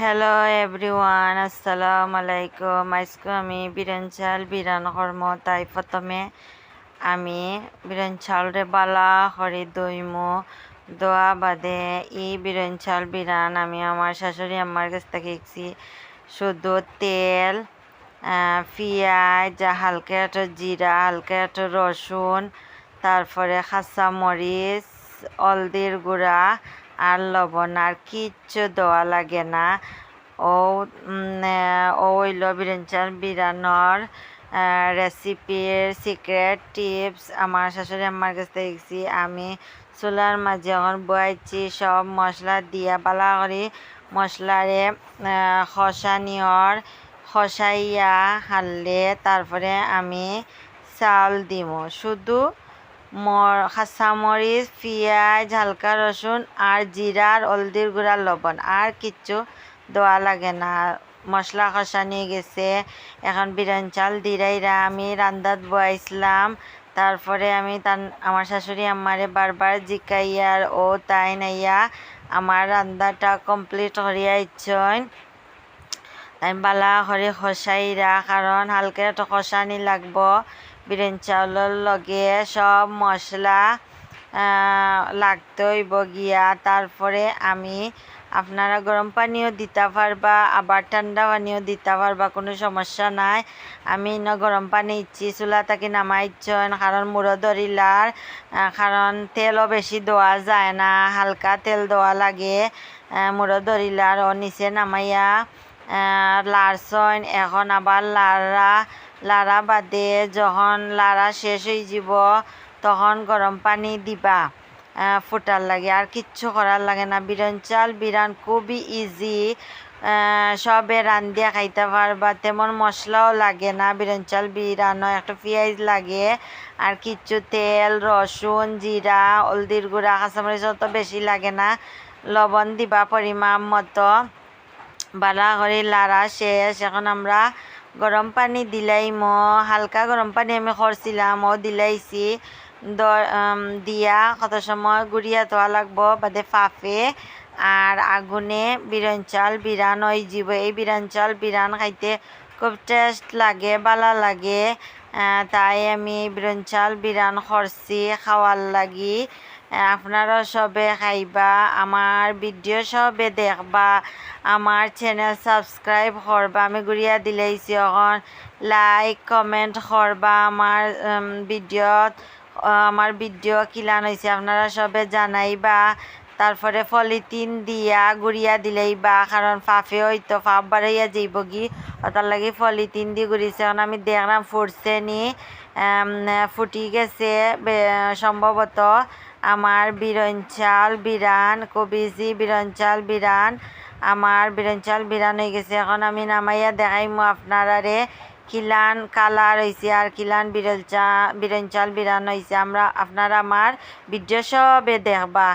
Hello everyone আসসালামু আলাইকুম আজকে আমি বিরান চাল বিরান কর্ম তাই প্রথমে আমি বিরান চালরে বালা করে দইমু দোয়া বাদে ই বিরান চাল বিরান আমি আমার শাশুড়ি আমার কাছ থেকে শিখছি শুধু তেল পেঁয়াজ, হালকা একটা জিরা, হালকা একটা রসুন, তারপরে খাসা মরিচ, হলদির গুঁড়া আর লবণ আর কিচ্ছু দেওয়া লাগে না। ও ও হইল বিরেঞ্চার বিরানোর রেসিপির সিক্রেট টিপস আমার শাশুড়ি আমার কাছ থেকে দেখছি আমি চুলার মাঝে এখন বয়াইছি সব মশলা দিয়া বালা করি। মশলারে খসানিয়র খসাইয়া হারলে তারপরে আমি চাল দিব শুধু মর কাঁচামরিচ পেঁয়াজ হালকা রসুন আর জিরার হলদির গুঁড়া লবণ। আর কিচ্ছু দেওয়া লাগে না। মশলা কষানি গেছে। এখন বিরিয়ানি চাল দিরাইরা আমি রান্দাত বয়াইছিলাম তারপরে আমি তার আমার শাশুড়ি আমারে বারবার জিকাইয়ার ও তাই নাইয়া। আমার রান্দাটা কমপ্লিট করিয়া ইচ্ছন বালা করে খসাইরা কারণ হালকা একটা খসানি লাগবো। বিরিয়ানি চাউলের লগে সব মশলা লাগতে হইব গিয়া। তারপরে আমি আপনারা গরম পানিও দিতে পারবা, আবার ঠান্ডা পানিও দিতে পারবা, কোনো সমস্যা নাই। আমি ন গরম পানি ইচ্ছি, চুলা তাকে নামাইছেন কারণ মুড়ো ধরিলার কারণ তেলও বেশি দেওয়া যায় না, হালকা তেল দেওয়া লাগে মুড়ো ধরিলার। ও নিচে নামাইয়া লারছন এখন আবার লারা লারা বাদে যখন লারা শেষ হয়ে যাব, তখন গরম পানি দিবা ফুটার লাগে। আর কিচ্ছু করার লাগে না। বিরান চাল বিরান খুবই ইজি সবে রান্ধিয়া খাইতে পারবা। তেমন মশলাও লাগে না। বিরান চাল বিরানো একটা পেঁয়াজ লাগে। আর কিচ্ছু তেল, রসুন, জিরা, হলদির গুঁড়া, কাঁচামরিচ অত বেশি লাগে না। লবণ দিবা পরিমাণ মতো। বালা করে লাড়া শেষ। এখন আমরা গরম পানি দিলাই ম হালকা গরম পানি আমি করছিলাম ও দিলাইছি। দিয়া কত সময় গুড়িয়া তোয়া লাগবো, বাদে ফাফে আর আগুনে বিরান চাল বিরান ওই জীব এই বিরান চাল বিরান খাইতে খুব টেস্ট লাগে, বালা লাগে। তাই আমি বিরান চাল বিরান করছি খাওয়ার লাগি আপনারা সবে খাইবা, আমার ভিডিও সবে দেখবা, আমার চ্যানেল সাবস্ক্রাইব করবা, আমি গুড়িয়া দিলেইছি এখন লাইক কমেন্ট করবা, আমার ভিডিওত আমার ভিডিও কিলান হয়েছে আপনারা সবে জানাইবা, তারপরে ফলিতিন দিয়া গুড়িয়া দিলেই বা কারণ ফাফে হইতো, ফাফ বাড়াইয়া যাইব গি ওটার লাগি ফলিতিন দিয়ে গুড়িছে, এখন আমি দেখলাম ফুটছে নি ফুটি গেছে সম্ভবত আমার বিরঞ্চাল চাল বিরান, কবিজি বিরঞ্চাল চাল বিরান, আমার বিরঞ্চাল বিরান হয়ে গেছে। এখন আমি নামাইয়া দেখাইমু আপনারারে কিলান কালার হয়েছে আর কিলান বিরঞ্চা বিরঞ্চাল বিরন চাল বিরান হয়েছে আমরা আপনারা আমার ভিডিও সবে দেখবা।